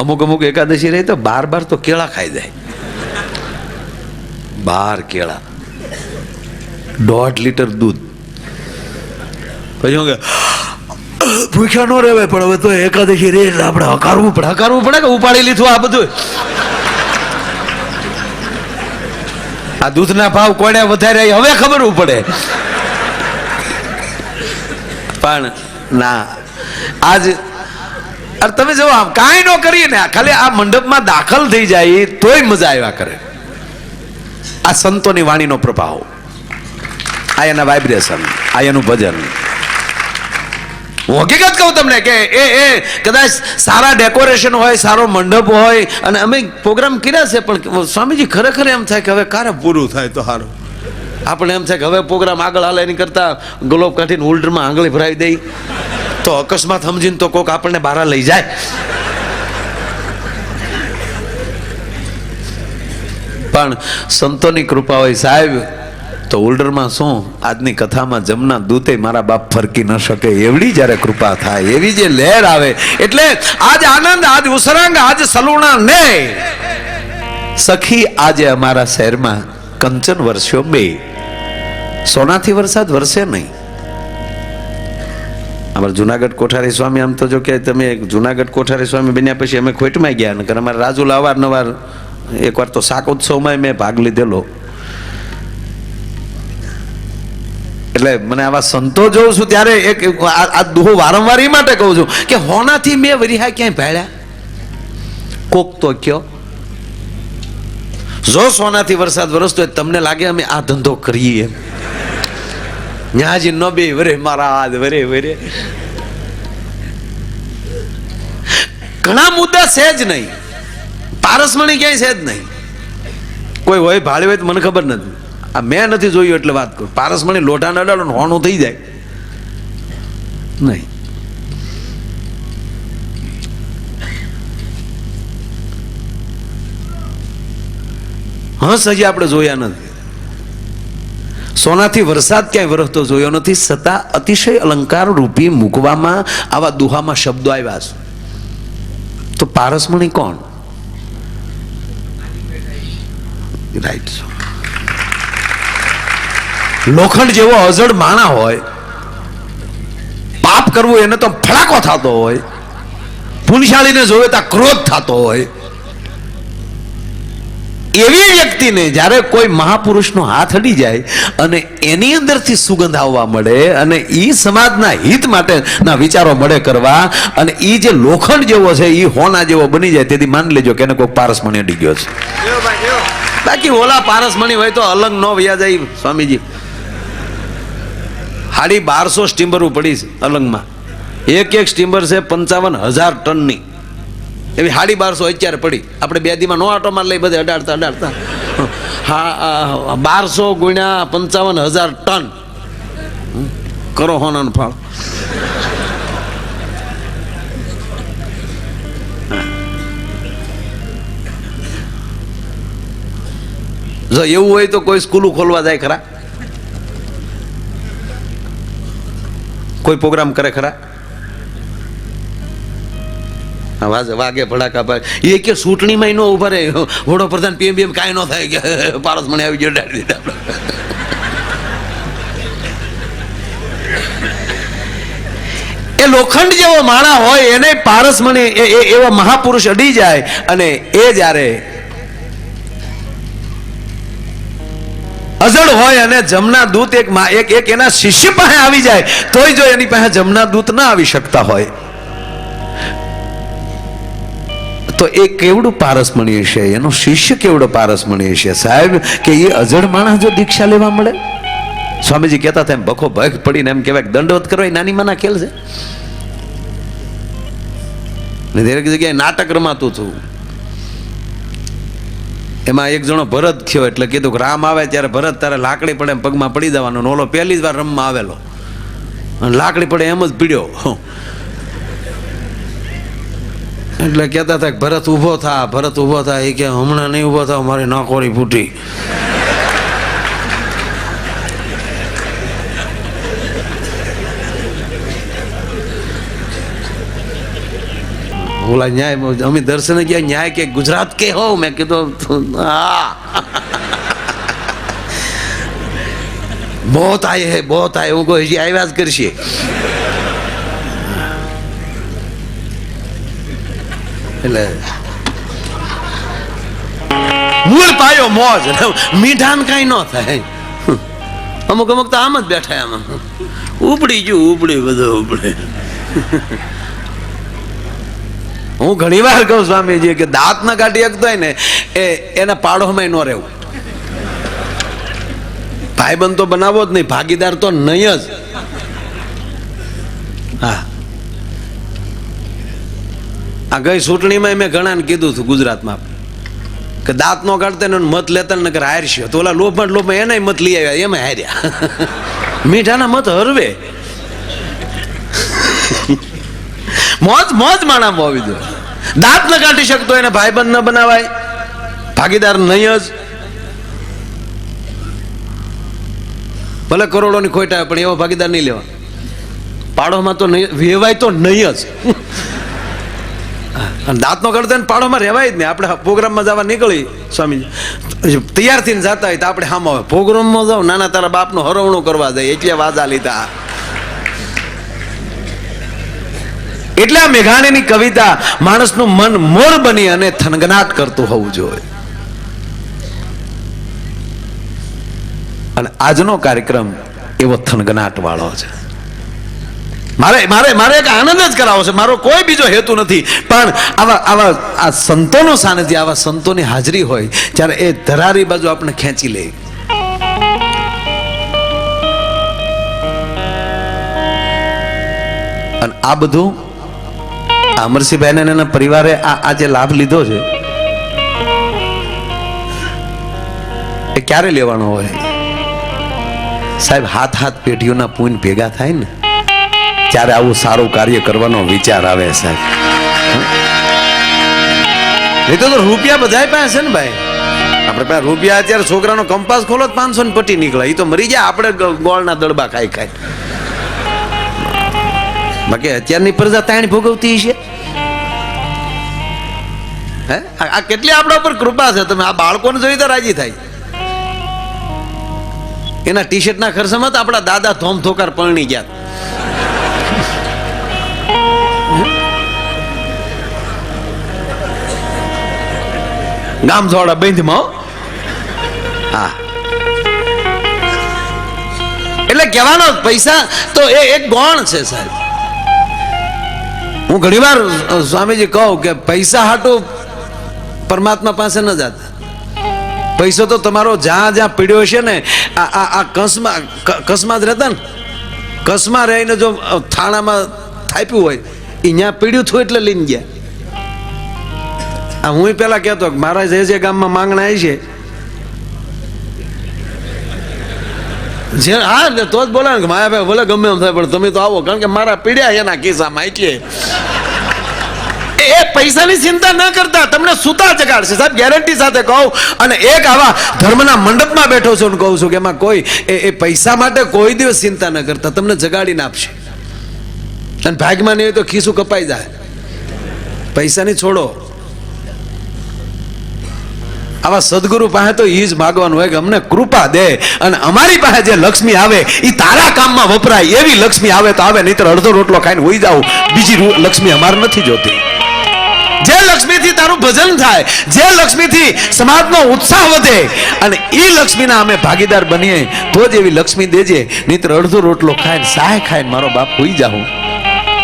અમુક અમુક એકાદશી રહી તો બાર બાર તો કેળા ખાઈ જાય. બાર કેળા. દોઢ લીટર દૂધ. પછી હું કે, ભૂખ્યા ન રહેવાય, પણ હવે તો એકાદશી રે એટલે આપણે હકારવું પડે. હકારવું પડે કે ઉપાડી લીધું આ બધું આ દૂધના ભાવ કોને વધારે હવે ખબર પડે. પણ ના, આજ અરે તમે જો આમ કાંઈ ન કરીએ ને, ખાલી આ મંડપમાં દાખલ થઈ જાય, તોય મજા આવ્યા કરે. આ સંતોની વાણીનો પ્રભાવ. આ એના વાઇબ્રેશન આ એનું ભજન. હું હકીકત કહું તમને કે એ એ, કદાચ સારા ડેકોરેશન હોય, સારો મંડપ હોય, અને અમે પ્રોગ્રામ કર્યા છે, પણ સ્વામીજી ખરેખર એમ થાય કે હવે ક્યારે પૂરું થાય તો સારું. આપણે એમ થાય કે હવે પ્રોગ્રામ આગળ હાલે એની કરતા ગ્લોબ કાઢીને હોલ્ડરમાં આંગળી ભરાવી દઈ. તો અકસ્માત સમજીને તો કોક આપણને બહાર લઈ જાય. પણ સંતોની કૃપા હોય સાહેબ, તો ઓલ્ડરમાં શું? આજની કથામાં જમના દૂતે મારા બાપ ફરકી ન શકે. એવડી જ્યારે કૃપા થાય, એવી જે લહેર આવે, એટલે આજ આનંદ, આજ ઉસરાંગ, આજ સલુણા ને સખી, આજે અમારા શહેરમાં કંચન વરસ્યો બે. સોનાથી વરસાદ વરસે નહીં. અમારા જુનાગઢ કોઠારી સ્વામી આમ તો જો કે તમે જુનાગઢ કોઠારી સ્વામી બન્યા પછી અમે ખોટમાં ગયા નકર અમારે રાજુલા અવારનવાર એકવાર તો શાક ઉત્સવમાં મેં ભાગ લીધેલો. એટલે મને આવા સંતો જોઉં છું ત્યારે એક આ દુહો વારંવાર એ માટે કહું છું કે હોનાથી મેં વરિહા ક્યાંય ભાડ્યા કોક તો કયો, જો સોનાથી વરસાદ વરસતો હોય તમને લાગે અમે આ ધંધો કરીએ એમ. ન્યાજી ન બે વરે હાથ, વરે વરે. ઘણા મુદ્દા છે જ નહીં. પારસમણી ક્યાંય છે જ નહીં. કોઈ હોય હોય તો મને ખબર નથી. આ મેં નથી જોયું એટલે વાત કરું. પારસમણી લોઢા ન અડાડો હોણું થઈ જાય. નહીં. હંસ હજી આપણે જોયા નથી. સોનાથી વરસાદ ક્યાંય વરસતો જોયો નથી છતાં અતિશય અલંકાર રૂપી મૂકવામાં આવા દુહામાં શબ્દો આવ્યા છે. તો પારસમણી કોણ? રાઈટ લોખંડ જેવો અજડ માણા હોય, પાપ કરવું એને તો ફડાકો થતો હોય પુનશાળીને જોવે ત્યાં ક્રોધ થતો હોય એવી વ્યક્તિને જ્યારે કોઈ મહાપુરુષનો હાથ અડી જાય અને એની અંદરથી સુગંધ આવવા મળે અને એ સમાજના હિત માટેના વિચારો મળે કરવા અને એ જે લોખંડ જેવો છે એ હોના જેવો બની જાય તેથી માની લેજો કે એને કોઈ પારસમણી અડી ગયો છે. બાકી ઓલા પારસમણી હોય તો અલંગ ન વ્યા જાય સ્વામીજી. હાડી બારસો સ્ટીમરો પડી છે અલંગમાં. એક એક સ્ટીમ્બર છે પંચાવન હજાર ટનની. એવી સાડી બારસો અત્યારે પડી. આપણે બે દીમાં નો આટોમાં લઈ બધે અડાડતા અડાડતા. હા બારસો ગુણ્યા પંચાવન હજાર ટન. કરો હોનાનો ફાળ. જો એવું હોય તો કોઈ સ્કૂલો ખોલવા જાય ખરા? કોઈ પ્રોગ્રામ કરે ખરા? વાગે ફડાકા ભડાકા એ કે ચૂંટણીમાં નો ઊભા રહે. વડોપ્રધાન પીએમ પીએમ કાંઈ ન થાય કે પારસ મને આવી ગયો ડાળી દીધા એ લોખંડ જેવો માણા હોય, એને પારસ મને એવા મહાપુરુષ અડી જાય અને એ જ્યારે અજળ હોય અને જમના દૂત એક એક એના શિષ્ય પાસે આવી જાય, તોય જો એની પાસે જમના દૂત ના આવી શકતા હોય. તો એ કેવડું પારસમણી હશે એનો શિષ્ય કેવડો પારસમણી હશે સાહેબ, કે એ અજડ માણસ જો દીક્ષા લેવા મળે? સ્વામીજી કહેતા હતા એમ બખો ભય પડીને એમ કહેવાય દંડવત કરો, એ નાની માના ખેલ છે. ને દરેક જગ્યાએ નાટક રમાતું હતું. એમાં એક જણો ભરત થયો એટલે કીધું કે રામ આવે ત્યારે ભરત તારે લાકડી પડે એમ પગમાં પડી જવાનો. ઓલો પહેલી જ વાર રમમાં આવેલો. અને લાકડી પડે એમ જ પીડ્યો. એટલે કહેતા હતા કે ભરત ઊભો થા, ભરત ઊભો થા. એ કે હમણાં નહીં ઊભો થાવ, મારી નાકોરી ફૂટી. બોલા, ન્યાય અમે દર્શને ગયા, ન્યાય કે ગુજરાત કે હો મેં કીધું, હા. બહોત આય હે બહોત આય. હું કોઈ હજી આવ્યા જ કરશે. એટલે મૂળ પાયો મોજ મીઠાન કઈ ન થાય. અમુક અમુક તો આમ જ બેઠા આમાં ઉપડી ગયું, ઉપડી, બધું ઉપડે. હું ઘણી વાર કહું સ્વામીજી કે દાંત ના કાઢી શકતો ને, એ એના પાડોમાં ન રહેવું. ભાઈબંધ તો બનાવો જ નહીં, ભાગીદાર તો નહીં જ. હા. આ ગઈ ચૂંટણીમાં મેં ઘણાને કીધું હતું ગુજરાતમાં કે દાંત નો કાઢતા ને મત લેતા ને હારશ્યો હારશે તો ઓલા લોભમાં લોભમાં એનાય મત લઈ આવ્યા, એમાં હાર્યા. મીઠાના મત હરવે. મોજ મોજ માણા આવી દો દાંત ન કાઢી શકતો એને ભાઈબંધ ન બનાવાય. ભાગીદાર નહીં જ. ભલે કરોડોની ખોટ પણ એવો ભાગીદાર નહીં લેવા. પાડોમાં તો નહીં, વેવાય તો નહીં જ. અને દાંત નો કરતા પાડોમાં રહેવાય જ નહીં. આપણે પ્રોગ્રામમાં જવા નીકળી, સ્વામીજી. તૈયાર થઈને જતા હોય તો આપણે હામ આવે. પ્રોગ્રામમાં જાવ નાના તારા બાપનું હરવણું કરવા જાય, એટલે વાજા લીધા. એટલે આ મેઘાણીની કવિતા, માણસનું મન મોર બની અને થનગનાટ કરતું હોવું જોઈએ. અને આજનો કાર્યક્રમ એવો થનગનાટ વાળો છે. મારે મારે મારે એક આનંદ જ કરાવો છે. મારો કોઈ બીજો હેતુ નથી. પણ આવા આવા, આ સંતોનો સાનિધ્ય, આવા સંતોની હાજરી હોય, ત્યારે એ ધરારી બાજુ આપણે ખેંચી લે અને આ બધું આ અમરસિંહભાઈ અને એના પરિવારે આ આ જે લાભ લીધો છે, એ ક્યારે લેવાનો હોય? સાહેબ હાથ હાથ પેઢીઓના પૂન ભેગા થાય ને ત્યારે આવું સારું કાર્ય કરવાનો વિચાર આવે સાહેબ નહીં તો રૂપિયા બધા પાસે છે ને ભાઈ. આપણે પાસે રૂપિયા અત્યારે છોકરાનો કંપાસ ખોલો તો પાંચસો ને પટ્ટી નીકળે. એ તો મરી જાય, આપણે ગોળના દડબા ખાઈ ખાઈ. બાકી અત્યારની પ્રજા તાણી ભોગવતી છે હે? આ આ કેટલી આપણા ઉપર કૃપા છે? તમે આ બાળકોને જોઈ તો રાજી થાય. એના ટી શર્ટના ખર્ચમાં તો આપણા દાદા ધોમ ધોકાર પરણી ગયા. ગામ જોડા બંધમાં, હા. એટલે કહેવાનો પૈસા તો એ એક ગોણ છે, સાહેબ. હું ઘણીવાર સ્વામીજી કહું કે પૈસા હાટું પરમાત્મા પાસે ન જતા. પૈસો તો તમારો જ્યાં જ્યાં પીડ્યો છે ને, આ આ કંસમાં કસમાં જ રહેતા ને. કસમાં રહીને જો થાણામાં થાપ્યું હોય એ ત્યાં પીડ્યું થયું એટલે લઈને ગયા. આ હું પેલા કહેતો મારા જે જે ગામમાં માંગણા આવી છે, જે હા ને તો જ બોલે ને કે માયાભાઈ ભલે ગમે એમ થાય, પણ તમે તો આવો, કારણ કે મારા પીડ્યા એના કિસ્સામાં એટલે એ પૈસાની ચિંતા ન કરતા, તમને સુતા જગાડશે સાહેબ ગેરંટી સાથે કહું અને એક આવા ધર્મના મંડપમાં બેઠો છું કહું છું કે એમાં કોઈ, એ એ પૈસા માટે કોઈ દિવસ ચિંતા ન કરતા, તમને જગાડીને આપશે. અને ભાગમાં નહીં હોય તો ખીસું કપાઈ જાય. પૈસાની છોડો. આવા સદગુરુ પાસે તો ઈ જ માગવાનું હોય કે અમને કૃપા દે અને અમારી પાસે જે લક્ષ્મી આવે એ તારા કામમાં વપરાય. એવી લક્ષ્મી આવે તો આવે, નહીતર અડધો રોટલો ખાઈને હોઈ જાવ બીજી લક્ષ્મી અમારે નથી જોતી. જે લક્ષ્મીથી તારું ભજન થાય, જે લક્ષ્મીથી સમાજનો ઉત્સાહ વધે અને એ લક્ષ્મીના અમે ભાગીદાર બનીએ, તો જ એવી લક્ષ્મી દેજે. નહીતર અડધો રોટલો ખાઈને સાય ખાઈને મારો બાપ હોઈ જાઉં.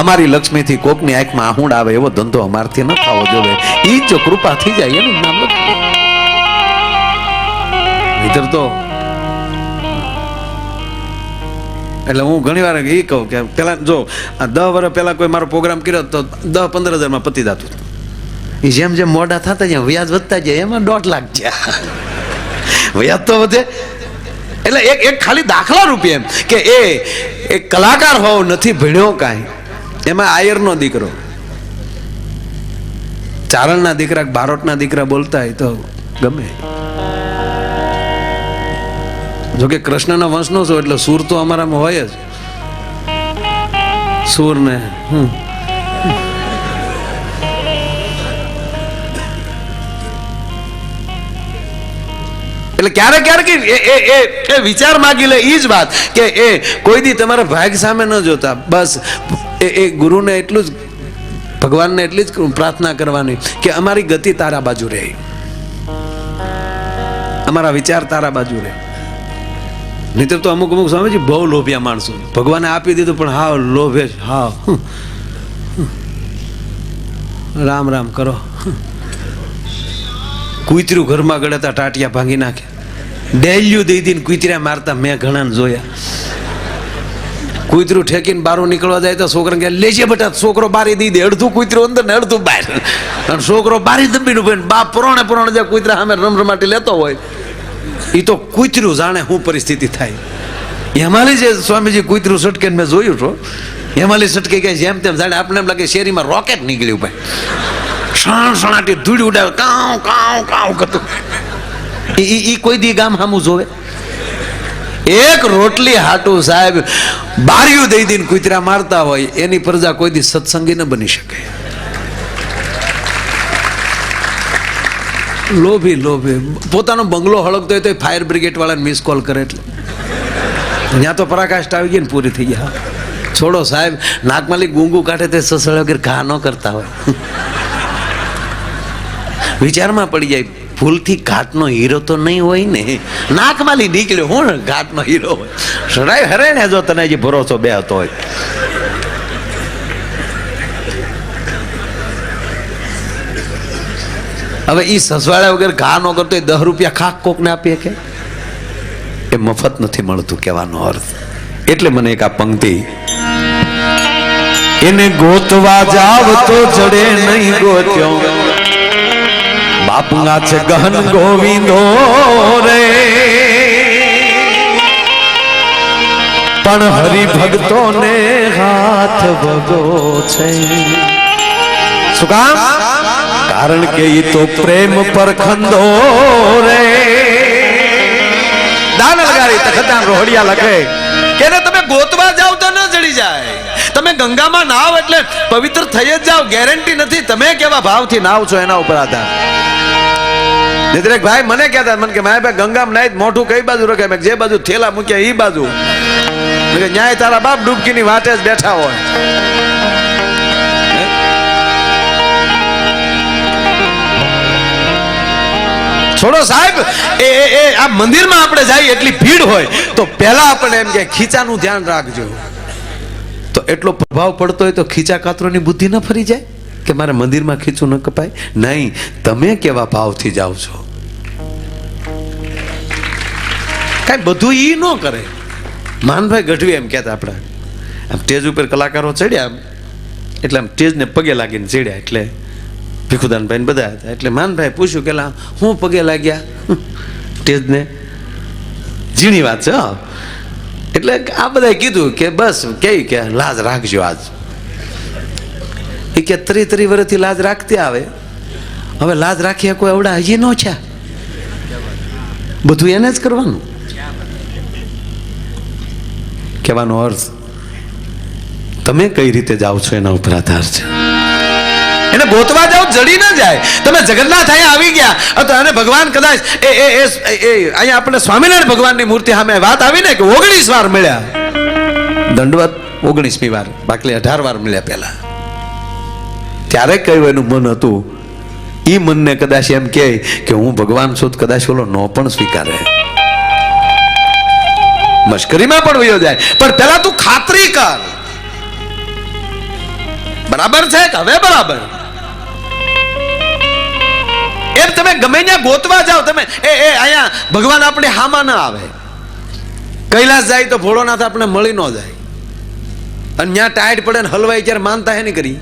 અમારી લક્ષ્મીથી કોકની આંખમાં આહુંડ આવે એવો ધંધો અમારથી ન થવો જોઈએ. એ જો કૃપા થઈ જાય, એનું નામ લક્ષ્મી નહીતર તો. એટલે હું ઘણી વાર એ કહું કે પેલા જો, આ દસ વર્ષ પહેલા કોઈ મારો પ્રોગ્રામ કર્યો તો દસ પંદર હજારમાં પતી જતું એ જેમ જેમ મોડા થતા જાય વ્યાજ વધતા જાય એમાં દોઢ લાખ છે વ્યાજ તો વધે. એટલે એક એક ખાલી દાખલા રૂપે એમ કે એ એક કલાકાર હોવ નથી, ભણ્યો કાંઈ. એમાં આયરનો દીકરો. ચારણના દીકરા બારોટના દીકરા બોલતા હોય તો ગમે. જોકે કૃષ્ણના વંશનો છો એટલે સુર તો અમારામાં હોય જ. સૂર ને એટલે ક્યારે ક્યારેક એ એ એ વિચાર માગી લે એ જ વાત કે એ કોઈ દી તમારા ભાગ સામે ન જોતા. બસ, એ એ ગુરુને એટલું જ, ભગવાનને એટલી જ પ્રાર્થના કરવાની કે અમારી ગતિ તારા બાજુ રહે. અમારા વિચાર તારા બાજુ રહે. નહીતર તો અમુક અમુક સ્વામીજી બહુ લોભિયા માણસો ભગવાને આપી દીધું, પણ હા, લોભે હા. રામ રામ કરો. કૂતર્યું ઘરમાં ગળતા ટાટિયા ભાંગી નાખે ડેલ્યું દઈ દઈને કૂતર્યા મારતા મેં ઘણાને જોયા. કૂતરું ઠેકીને બારું નીકળવા જાય તો છોકરાને કહે, લેજે બેટા, છોકરો બારી દઈ દે, અડધું કૂતરું અંદર ને અડધું બહાર. અને છોકરો બારી દબીને ઊભો બાપ પુરાણે પુરાણે જે કૂતરા સામે રમરમાટી લેતો હોય એ તો કૂતરું જાણે શું પરિસ્થિતિ થાય. હેમાલી જે સ્વામીજી કૂતરું સટકે મેં જોયું છો હેમાલી સટકે કે જેમ તેમ જાણે આપણે એમ લાગે શેરીમાં રોકેટ નીકળ્યું ભાઈ. શણ શણાટી ધૂળ ઉડાવે, કાઉ કાઉ કાઉ કરતું. એ એ કોઈ દી ગામ સામું જોવે? એક રોટલી હાટું સાહેબ બારીયું દઈ દઈને કૂતરા મારતા હોય, એની પ્રજા કોઈ દી સત્સંગી ન બની શકે. લોભી લોભી. પોતાનો બંગલો હળગતો હોય તો ફાયર બ્રિગેડ વાળાને મિસ કોલ કરે એટલે. ત્યાં તો પરાકાષ્ઠ આવી ગઈ ને પૂરી થઈ ગયા. છોડો સાહેબ નાકમાલી ગુંગુ કાઢે તે સસળ વગર ઘા ન કરતા હોય. વિચારમાં પડી જાય, ભૂલથી ઘાટનો હીરો તો નહીં હોય ને. નાકમાલી નીકળ્યો, હું ઘાટનો હીરો હોય. હરે ને જો તને જે ભરોસો બે હતો હોય. હવે એ સસવાળા વગર ઘા ન કરતો, એ દસ રૂપિયા ખાક કોકને આપીએ કે? એ મફત નથી મળતું કહેવાનો અર્થ. એટલે મને એક આ પંક્તિ, એને ગોતવા જાવ તો જડે નહીં ગોત્યો. બાપુના છે ગહન ગોવિંદો રે. પણ હરિભક્તો ને હાથ ભગો છે. શું કામ? કારણ કે એ તો પ્રેમ પર ખંદો રે. દાન તખતાન રોહડિયા લખે. કેને તમે ગોતવા જાવ તો ન જડી જાય. તમે ગંગામાં નાવ એટલે પવિત્ર થઈ જ જાવ, ગેરંટી નથી. તમે કેવા ભાવથી નાવ છો એના ઉપર આધાર? નહીતર એક ભાઈ મને કહેતા, મને કે મારા ભાઈ ગંગામાં નાઈ મોઢું કઈ બાજુ રખે? મેં જે બાજુ થેલા મૂક્યા એ બાજુ. ન્યાય તારા બાપ ડૂબકીની વાટે જ બેઠા હોય. છોડો સાહેબ. એ એ એ, આ મંદિરમાં આપણે જઈએ એટલી ભીડ હોય, તો પહેલા આપણે એમ કે ખીચાનું ધ્યાન રાખજો. તો એટલો પ્રભાવ પડતો હોય તો ખીચા કાતરોની બુદ્ધિ ન ફરી જાય? કે મારે મંદિરમાં ખીચું ન કપાય? નહીં, તમે કેવા ભાવથી જાઓ છો? કાંઈ બધું ઈ ન કરે. માનભાઈ ગઢવી એમ કહેતા આપણે. આમ સ્ટેજ ઉપર કલાકારો ચડ્યા એટલે આમ સ્ટેજને પગે લાગીને ચડ્યા એટલે ભીખુદાનભાઈ બધા હતા. એટલે માનભાઈ પૂછ્યું કે હું પગે લાગ્યા? ટેજને ઝીણી વાત છે. એટલે આ બધાએ કીધું કે બસ કેવી કે લાજ રાખજો આજ. એ કે ત્રી ત્રી વર્ષથી લાજ રાખતી આવે. હવે લાજ રાખીએ કોઈ અવડા હજી ન છે બધું એને જ કરવાનું. કહેવાનો અર્થ, તમે કઈ રીતે જાઓ છો એના ઉપર આધાર છે? એને ગોતવા જાઓ, જડી ના જાય. તમે જગન્નાથ અહીંયા આવી ગયા. તો અને ભગવાન કદાચ એ એ એ અહીંયા આપણે સ્વામિનારાયણ ભગવાનની મૂર્તિ સામે વાત આવી ને કે ઓગણીસ વાર મળ્યા. દંડવત ઓગણીસમી વાર, બાકી અઢાર વાર મળ્યા પહેલા. ત્યારે કયું એનું મન હતું. એ મનને કદાચ એમ કહે કે હું ભગવાન છું કદાચ ઓલો નો પણ સ્વીકારે. મશ્કરીમાં પણ વયો જાય. પણ પેલા તું ખાતરી કર. બરાબર છે કે હવે બરાબર? એમ તમે ગમે ત્યાં ગોતવા જાઓ, તમે, એ એ, અહીંયા ભગવાન આપણે હામાં ના આવે. કૈલાસ જાય તો ભોળોનાથ આપણે મળી ન જાય. અને ત્યાં ટાઈટ પડે ને હલવાઈ ત્યારે માનતા હે નહીં કરી.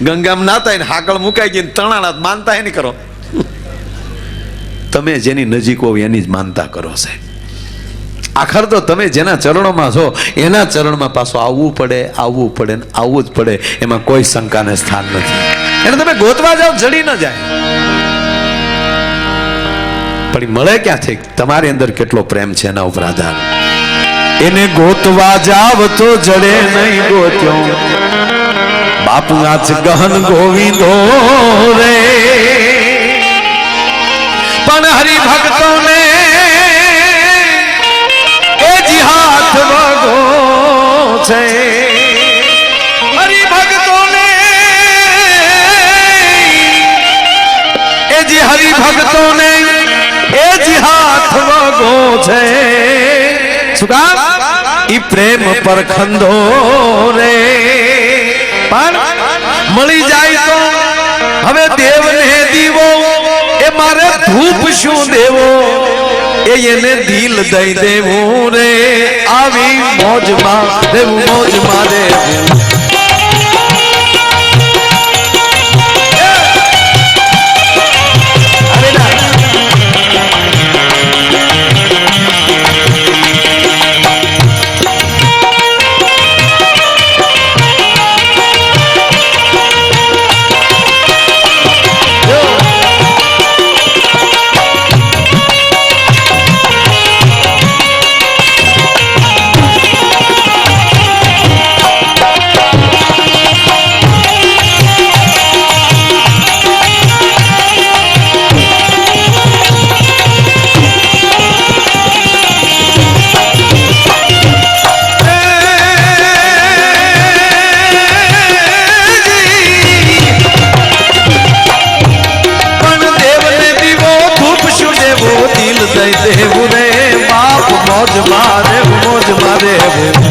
ગંગામ નાતા ને હાકળ મુકાઈ ગઈ તણાણા માનતા હે નહીં કરો. તમે જેની નજીક હોવ એની જ માનતા કરો છે. આખર તો તમે જેના ચરણોમાં છો, એના ચરણમાં પાછું આવવું પડે આવવું પડે ને આવવું જ પડે. એમાં કોઈ શંકાને સ્થાન નથી. એને તમે ગોતવા જાઓ જડી ન જાય. પણ મળે ક્યાંથી? તમારી અંદર કેટલો પ્રેમ છે એના ઉપર આધાર. એને ગોતવા જાવ તો જડે નહીં ગોત્યો. બાપુ ગહન ગોવિંદો રે. પણ હરિભક્તોને એ જી હાથ વગો છે. જી હરિભક્તોને એ જી હાથ વગો છે. શું કામ? ઈ પ્રેમ પર ખંધો રે. પણ મળી જાય તો હવે દેવને દીવો, એ મારે ધૂપ શું દેવો? એ એને દિલ દઈ દેવું રે. આવી મોજમાં, દેવું મોજમાં દેવું. દેવું રે બાપ મોજ મારે મોજ મારે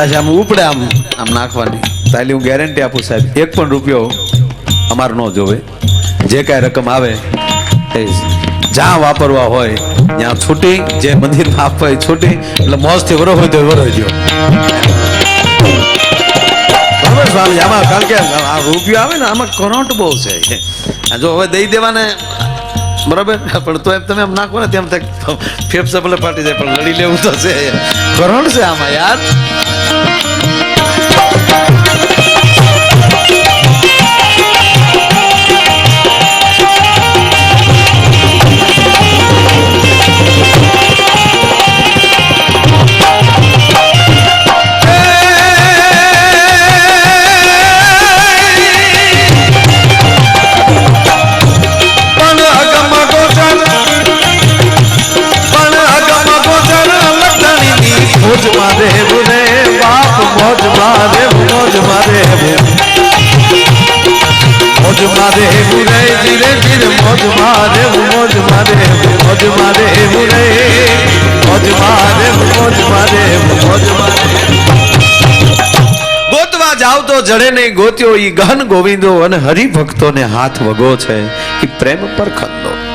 કદાચ આમ ઉપડે આમ આમ નાખવાની. તાલી હું ગેરંટી આપું સાહેબ, એક પણ રૂપિયો અમારો ન જોવે. જે કાંઈ રકમ આવે, એ જ્યાં વાપરવા હોય, ત્યાં છૂટી, જે મંદિરમાં આપવા હોય છૂટી, એટલે મોજથી વરો હોય તો વરોજો બરાબર સ્વામી, આમાં કારણ કે આ રૂપિયો આવે ને, આમાં કરંટ બહુ છે. જો હવે દઈ દેવાને, બરાબર? પણ તો એમ તમે એમ નાખો ને, તેમ ફેફસા ભલે ફાટી જાય, પણ લડી લેવું તો છે. કરંટ છે આમાં, યાર. ગોત્યો ઈ ગહન ગોવિંદો અને હરિભક્તોને હાથ વગો છે. એ પ્રેમ પર ખંદો.